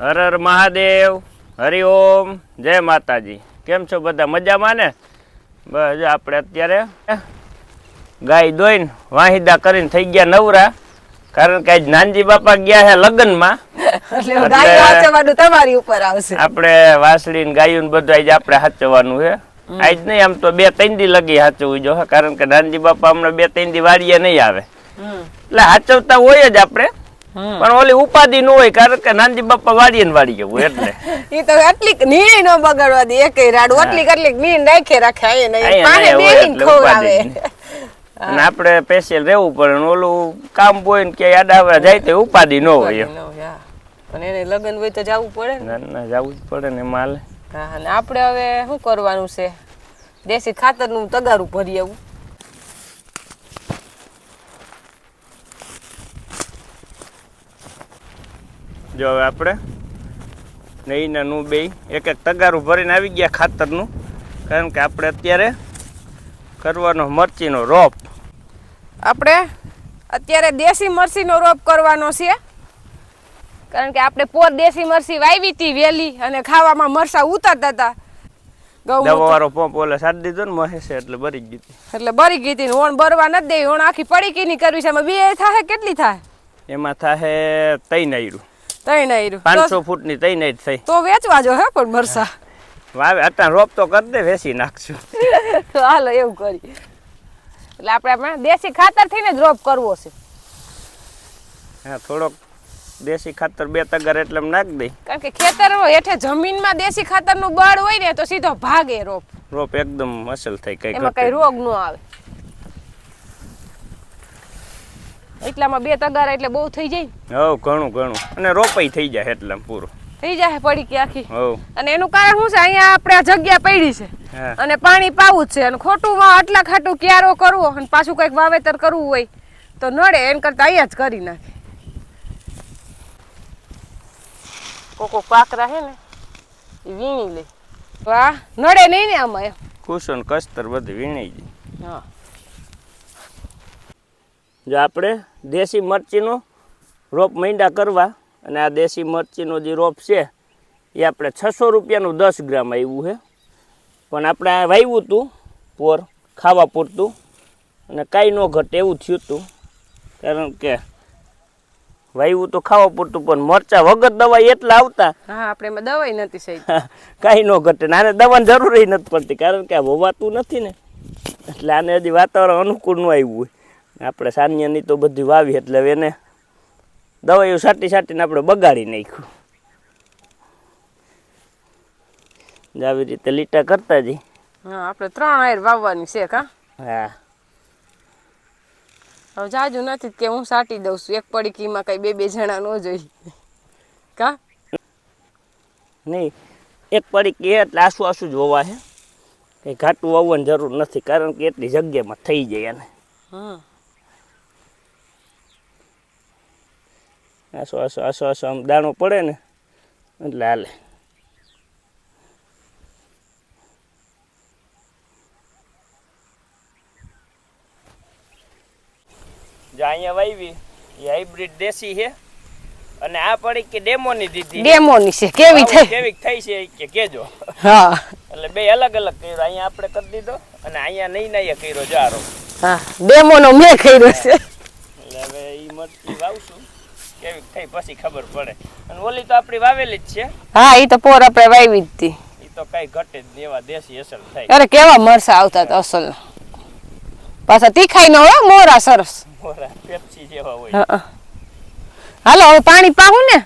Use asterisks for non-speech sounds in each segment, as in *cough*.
હર હર મહાદેવ હરિઓમ જય માતાજી. કેમ છો બધા? મજામાં ને? બસ આપણે અત્યારે ગાય દોઈને વાહિદા કરીને થઈ ગયા નવરા. કારણ કે આજ નાનજી બાપા ગયા છે લગ્નમાં. આપણે વાસળી ને ગાયું બધું આજે આપણે હાચવવાનું છે. આજ નહીં આમ તો બે ત્રણ દી લગી હાચવવું જો કારણ કે નાનજી બાપા હમણાં બે ત્રણ દી વાડીએ નહીં આવે. એટલે હાચવતા હોય જ આપણે. પણ ઓલી ઉપાધિ નો હોય કારણ કે નાનજી બાપા વાડીએ ને વાડી જવું એટલે. *laughs* ઈ તો એટલી નીણી નો બગાડવા દે એક રાડું એટલી કેટલી નીણ નાખે રાખે અહીંયા નહીં. પાણી બેહીને ખવડાવે. *laughs* અને આપણે સ્પેશિયલ રહેવું પડે ને ઓલું કામ હોય ને કે આડા જાય તો ઉપાધિ ન હોય. પણ એને લગ્ન હોય તો જવું પડે ને. ના ના જવું જ પડે ને માલ. હા અને આપણે હવે શું કરવાનું છે? દેશી ખાતરનું તગારું ભરી આવું. જો હવે આપણે નહીં ને બે એક એક તગારું ભરીને આવી ગયા ખાતરનું. કારણ કે આપણે અત્યારે કરવાનો મરચીનો રોપ. આપણે અત્યારે દેશી મરચીનો રોપ કરવાનો છે. કારણ કે આપણે પોર દેશી મરચી વાવી હતી વેલી અને ખાવામાં મરસા ઉતરતા હતા. દવાવાળો પંપ ઓલે સાડી દીધો ને મહેશે એટલે ભરી ગઈ. એટલે બરી ગઈ હતી ને ઓણ બરવા નથી દે ઓણ આખી પડીકી ની કરવી છે. એમાં બે થાય કેટલી થાય એમાં થાય તૈન આયરું. ત્રણ આયરું પાંચસો ફૂટની તૈન આયર થઈ. તો વેચવા જો હે પણ મરસા. વાવે અત્યારે રોપ તો કરી દે વેચી નાખશું તો *laughs* હાલો એવું કરી એટલે આપણે આપણે દેશી ખાતર થઈને જ રોપ કરવો છે. હા થોડોક દેશી ખાતર બે તગર એટલે નાખ દઈ કારણ કે ખેતર હેઠે જમીનમાં દેશી ખાતરનું બળ હોય ને તો સીધો ભાગે રોપ. રોપ એકદમ અસલ થઈ કઈ એમાં કઈ રોગ ન આવે. એટલામાં બે તગારા એટલે બહુ થઈ જાય. હવ ઘણું ઘણું. અને રોપાઈ થઈ જાય એટલે પૂરું. થઈ જાય પડી કે આખી. અને એનું કારણ શું છે? અહીંયા આપણે આ જગ્યા પડી છે. અને પાણી પાવું જ છે. અને ખોટું આટલા ખાટું ક્યારો કરવો? અને પાછું કંઈક વાવેતર કરવું હોય તો નડે. એન કરતા અહીંયા જ કરી નાખે. કોકો પાકરા હે ને એ વીણી લે. વાહ નડે નહીં ને આમાં એમ. કુશન કસ્તર બધી વીણી જાય હા. જો આપણે દેશી મરચીનો રોપ મીંડા કરવા અને આ દેશી મરચીનો જે રોપ છે એ આપણે છસો રૂપિયાનું દસ ગ્રામ આવ્યું છે. પણ આપણે આ વાવ્યું હતું પોર ખાવા પૂરતું અને કાંઈ ન ઘટે એવું થયું હતું કારણ કે વાવ્યું તો ખાવા પૂરતું પણ મરચા વગર દવા એટલા આવતા. હા આપણે એમાં દવાઈ નથી સહી કાંઈ ન ઘટે ને આને દવાની જરૂર નથી પડતી કારણ કે આ વવાતું નથી ને. એટલે આને હજી વાતાવરણ અનુકૂળ ન આવ્યું હોય. આપણે સાનિયાની તો બધી વાવી એટલે એને દવાઈઓ સાટી સાટીને આપણે બગાડી નાખ્યું. જ આવી રીતે લીટા કરતા જઈ હા આપણે ત્રણ આયર વાવવાની છે કા હા? હવે જાજુ નથી કે હું સાટી દઉં છું. એક પડીકીમાં કઈ બે બે જણા ન જોઈ. કા? નહીં એક પડીકી એટલે આસુ આસુ જ હોવા છે કંઈ ઘાટું આવવાની જરૂર નથી કારણ કે એટલી જગ્યામાં થઈ જાય એને. હા. આસો આસો આસો આસો આમ દાણો પડે ને એટલે હાલે. જો અહીંયા વાવી એ હાઇબ્રિડ દેશી છે. અને આ પડી કે ડેમોની દીધી. ડેમોની છે કેવી થઈ? કેવી થઈ છે કે કેજો. હા. એટલે બે અલગ અલગ કર્યો અહીંયા આપણે કરી દીધો અને અહીંયા નહીં નહીં કર્યો જારો હા ડેમોનો મેં કર્યો છે. એટલે હવે એ મરચી વાવશું. કેવી થઈ પછી ખબર પડે. અને ઓલી તો આપણી વાવેલી જ છે. હા એ તો પોર આપણે વાવી જ હતી એ તો કઈ ઘટે જ એવા દેશી અસલ થાય. અરે કેવા મરસા આવતા હતા અસલ. પાછા તીખાઈ નો હોય મોરા સરસ. મોરા પેપ્સી જેવા હોય. હા હાલો હવે પાણી પાવું ને.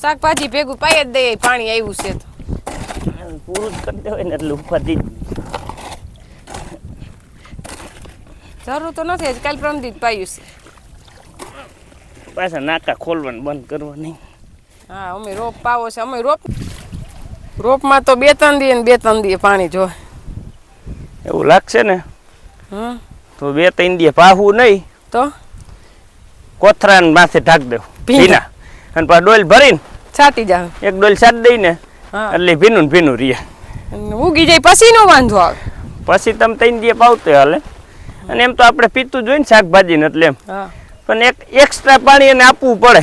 શાકભાજી ભેગું પાઈ જ દઈએ પાણી આવ્યું છે તો. પૂરું જ કરી દેવાય ને એટલે ઉપાધિ જરૂર તો નથી જ કાલ પ્રમદી જ પાયું છે. પાછા નાકા ખોલવાનું બંધ કરવા નહીં. હા અમે રોપ પાવો છે અમે રોપ રોપમાં તો બે ત્રણ દીએ ને બે ત્રણ દીએ પાણી જો. એવું લાગશે ને? હમ. તો બે ત્રણ દી પાહું નહીં. તો? કોથરા માથે ઢાક દેવું ભીના. અને પાછા ડોલ ભરીને છાટી જાવ એક ડોલ સાટ દઈને એટલે ભીનું ભીનું અને ઉગી જાય પછી નો વાંધો આવે. પછી તમે ત્રણ દી પાવતો હાલે. અને એમ તો આપણે પીતું જોઈએ ને શાકભાજી ને એટલે એમ. પણ એક એક્સ્ટ્રા પાણી એને આપવું પડે.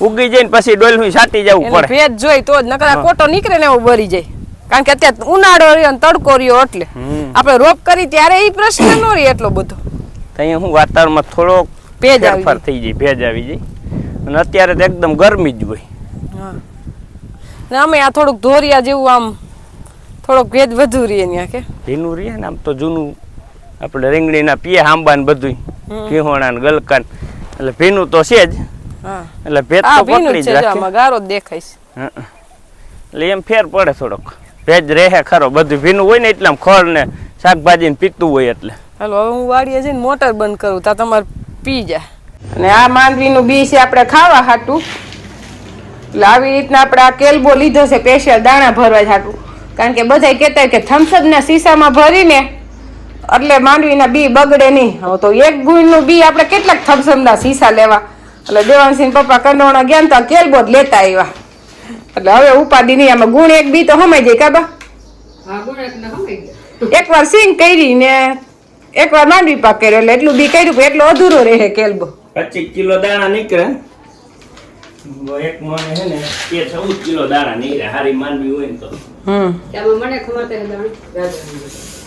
ઉગી જાય ને પછી ડોલનું છાટી જવું પડે. ભેજ જોઈ તો જ નકર કોટો નીકળે ને એવું ભરી જાય. કારણ કે અત્યારે ઉનાળો રહ્યો ને તડકો રહ્યો એટલે. આપણે રોપ કરી ત્યારે એ પ્રશ્ન ન રહે એટલો બધો. ત્યાં હું વાતાવરણમાં થોડોક ભેજ ફેરફાર થઈ જાય ભેજ આવી જાય. અને અત્યારે તો એકદમ ગરમી જ હોય. ને અમે આ થોડુંક ધોરિયા જેવું આમ થોડોક ભેજ વધુ રહીએ ત્યાં કે ભીનું રહીએ ને આમ તો જૂનું આપણે રીંગણીના પીએ આંબા ને બધું. ઘીહોણા ને ગલકા એટલે ભીનું તો છે જ. એટલે ભેજ તો ભીનું પકડી જ રાખે. ગારો દેખાય છે. એટલે એમ ફેર પડે થોડોક. ભેજ રહે ખરો બધું ભીનું હોય ને એટલે આમ ખોળ ને શાકભાજી ને પીતું હોય એટલે. હાલો હવે હું વાડીએ જઈને મોટર બંધ કરું તા તમારે પી જાય અને આ માંડવીનું બી છે આપણે ખાવા હાટું. એટલે આવી રીતના આપણે આ કેલબો લીધો છે સ્પેશિયલ દાણા ભરવા હાટું. કારણ કે બધાય કહેતા કે થમ્સઅપના શીશામાં ભરીને એટલે માંડવીના બી બગડે નહીં. હવે તો એક ગુણનું બી આપણે કેટલાક થમ્સઅપના શીશા લેવા. એટલે દેવાનસિંહ પપ્પા કંડોણા ગયા તો કેલબો જ લેતા આવ્યા. એટલે હવે ઉપાધિ નહીં. આમાં ગુણ એક બી તો હમાઈ જાય કાબા એકવાર સિંગ કરી ને એકવાર માંડવી પાક કર્યો. એટલે એટલું બી કર્યું પણ એટલો અધૂરો રહે કેલબો. પચીસ કિલો દાણા નીકળે. એક મને હે ને તે ચૌદ કિલો દાણા નીકળે હારી માનવી હોય ને તો. હમ. મને ખબર તે દાણા?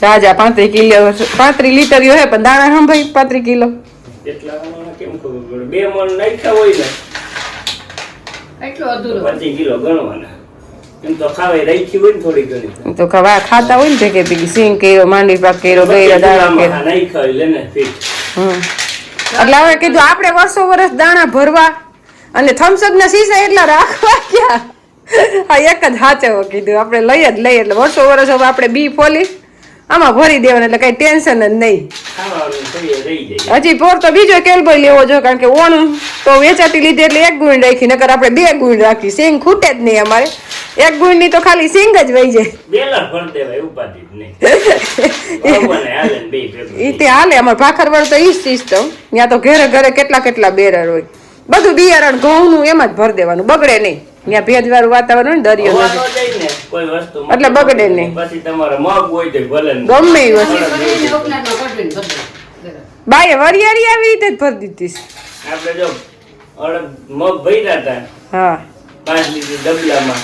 જા જા પાંત્રીસ કિલો પાંત્રીસ લીટર હે પણ દાણા હમ ભાઈ પાંત્રીસ કિલો. એટલા કેમ ખબર બે મણ નાખ્યા હોય ને એટલો અધૂરો. પચીસ કિલો ગણવાના. એમ તો ખાવાય રાખી હોય ને થોડી ઘણી. તો ખવા ખાતા હોય ને ભેગી સિંગ કર્યો માંડવી પાક કર્યો ગઈરા દાણા કર્યો. લે ને એટલે હવે કીધું આપણે વર્ષો વર્ષ દાણા ભરવા અને થમ્સઅપ ના શીશા એટલા રાખવા ક્યાં આ એક જ હાચવો કીધું. આપણે લઈ જ લઈએ એટલે વર્ષો વર્ષ હવે આપણે બી ફોલી. આમાં ભરી દેવાનું એટલે કઈ ટેન્શન જ નહીં. હજી પોર તો બીજો કેલબો લેવો જો કારણ કે ઓણ તો વેચાતી લીધી એટલે એક ગુણ રાખી નકર આપણે બે ગુણ રાખી. સિંગ ખૂટે જ નહીં અમારે. એક ગુણની તો ખાલી સિંગ જ વહી જાય. *laughs* ઈ તે હાલે અમારે ભાખર વળ તો ઈ જ સિસ્ટમ ત્યાં તો ઘરે ઘરે કેટલા કેટલા બેરર હોય. બધું બિયારણ ઘઉં નું એમાં જ ભર દેવાનું. બગડે નહીં. ત્યાં ભેજવાળું વાતાવરણ હોય ને દરિયો નથી એટલે બગડે નહીં. પછી તમારે મગ હોય તો ભલે ને. ગમે બધું. બાએ વરિયાળી આવી રીતે જ ભરી દીધી આપણે જો મગ ભર્યા હતા. હા. બગડ્યા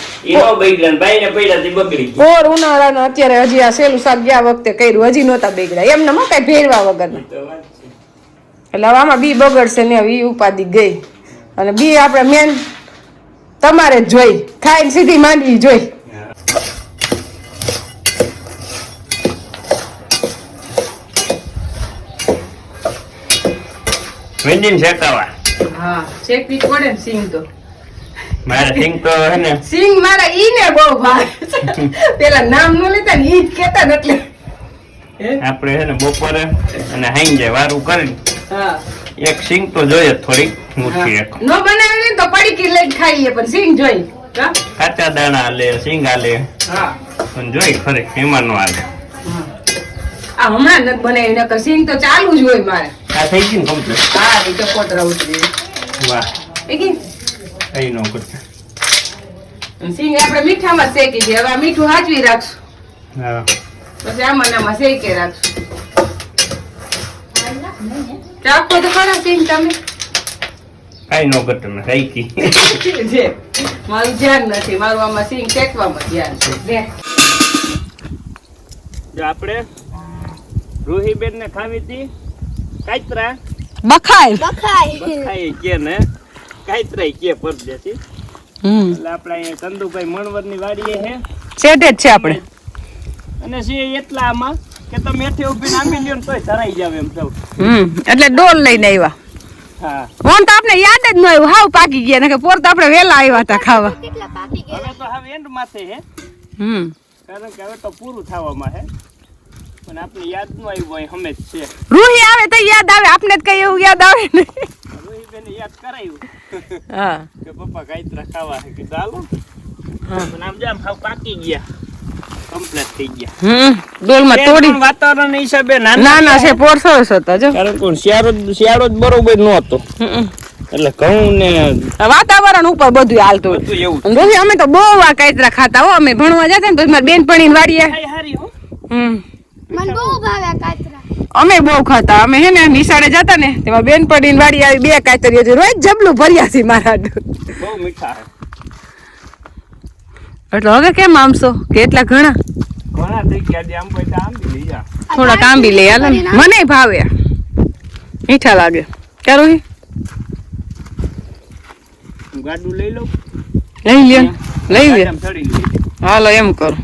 પોર ઉનાળાનો અત્યારે હજી આ સેલું શાક ગયા વખતે કર્યું. હજી નહોતા બેગડા એમને માં ભેરવા વગર તો વાત છે. એટલે હવે આમાં બી બગડશે ને હવે ઉપાધિ ગઈ. અને બી આપણે મેન તમારે જ જોઈ. ખાઈને સીધી માંડવી જોઈ. ભીંડીને શેકાવા. હા શેકવી પડે ને સિંગ તો. મારા સિંગ તો હે ને. સિંગ મારા ઈ ને બહુ ભાવે પેલા નામ નો લેતા ને ઈ જ કેતા ને એટલે. આપણે ને બપોરે અને હાઈ જાય વારું કરી હા. એક સિંગ તો જોઈએ થોડીક મુઠ્ઠી એક. નો બનાવી તો પડી કે લઈ ખાઈએ પણ સિંગ જોઈ કાચા દાણા આલે સિંગ આલે હા. પણ જોઈ ખરે એમાં નો આલે આ હમણાં નથી બનાવી નકર સિંગ તો ચાલુ જ હોય મારે. આ થઈ ગયું ને કમ્પ્લીટ હા એ તો કોતરા ઉતરી વાહ. એ કઈ નો કરતા સિંગ આપણે મીઠામાં શેકી છે હવે મીઠું હાચવી રાખશું. હા. પછી આમાં ને આમાં શેકે રાખશું. ચાખો તો ખરા સિંગ તમે. કઈ નો કરતા મેં રાઈકી જે મારું ધ્યાન નથી મારું આમાં સિંગ ટેકવામાં ધ્યાન છે. જો આપણે રૂહીબેન ને ખાવી હતી કાતરા બખાય બખાઈ. કે ને? કાતરા કે પરદેશી હમ. એટલે આપણે અહીંયા ચંદુભાઈ મણવરની વાડીએ છે સેટે જ છે આપણે. અને છે એટલા આમાં કે તો મેથી ઊભીને આંબી લ્યો ને તોય ધરાઈ જાવ એમ સૌ હમ એટલે ડોલ લઈને આવ્યા. હા. ફોન તો આપણે યાદ જ ન આવ્યું હાવ પાકી ગયા ને કે પોર તો આપણે વેલા આવ્યા હતા ખાવા. પાકી હવે તો હવે એન્ડમાં છે હમ. કારણ કે હવે તો પૂરું થવામાં છે પણ આપણે યાદ ન આવ્યું હોય હમે જ છે. રૂહી આવે તો યાદ આવે આપને જ કઈ એવું યાદ આવે ને. રોહિતબેને યાદ કરાયું. હા. કે પપ્પા કાતરા ખાવા છે કીધું ચાલો હા. પણ આમ જામ હાવ પાકી ગયા. કમ્પ્લીટ થઈ ગયા. હમ ડોલમાં તોડી. વાતાવરણ હિસાબે નાના નાના છે પોર હતા જો. કારણ કે શિયાળો શિયાળો જ બરોબર ન હતો. એટલે ઘઉં ને વાતાવરણ ઉપર બધું હાલતું બધું એવું અમે તો બહુ આ કાતરા ખાતા હો અમે ભણવા જતા ને તો મારી બેનપણી વાડીએ. ખાઈ હારી હો. હમ. મને બહુ ભાવે આ કાતરા અમે બહુ ખાતા અમે હે ને નિશાળે જતા ને તેમાં બેન પડીને વાડી આવી બે કાતરીઓ રોજ જબલું ભર્યા છે મારા. બહુ મીઠા. એટલે હવે કેમ આમસો કે એટલા ઘણા? ઘણા થઈ ગયા આમ તો આમ લઈ જા થોડાક આંબી લઈ હાલો મને ભાવે મીઠા લાગે. ક્યાં રોહી હું ગાડું લઈ લઉં. લઈ લે. લઈ લે. હાલો એમ કરું.